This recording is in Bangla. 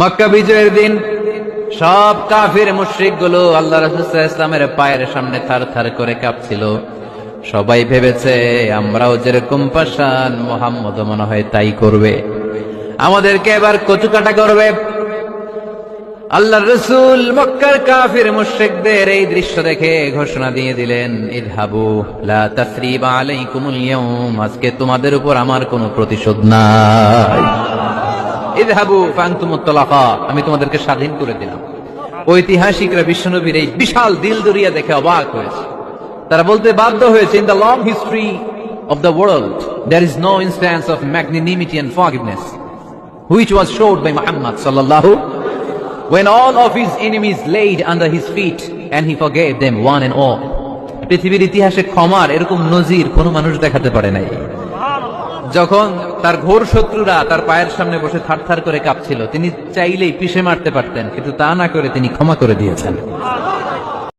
মক্কা বিজয়ের দিন সব কাফির মুশ্রিকগুলো আল্লাহ রসুল্লাহ পায়ের সামনে থার থার করে কাঁপছিল। সবাই ভেবেছে, আমরাও যেরকম পাশান মোহাম্মদ মনে হয় তাই করবে। আমাদেরকে এবার কচুকাটা করবে। আল্লাহ রসুল মক্কার কাফির মুশ্রিকদের এই দৃশ্য দেখে ঘোষণা দিয়ে দিলেন, ইদহাবু আজকে তোমাদের উপর আমার কোনো প্রতিশোধ নাই। আমি তোমাদেরকে স্বাধীন করে দিলাম। ঐতিহাসিকরা বিশ্বনবীর এই বিশাল দিল দরিয়া দেখে অবাক হয়েছে। তারা বলতে বাধ্য হয়েছে in the long history of the world there is no instance of magnanimity and forgiveness which was showed by Muhammad sallallahu, when all of his enemies laid under his feet and he forgave them one and all. পৃথিবীর ইতিহাসে ক্ষমার এরকম নজির কোন মানুষ দেখাতে পারে নাই। যখন তার ঘোর শত্রুরা তার পায়ের সামনে বসে থারথার করে কাঁপছিল, তিনি চাইলেই পিষে মারতে পারতেন, কিন্তু তা না করে তিনি ক্ষমা করে দিয়েছেন।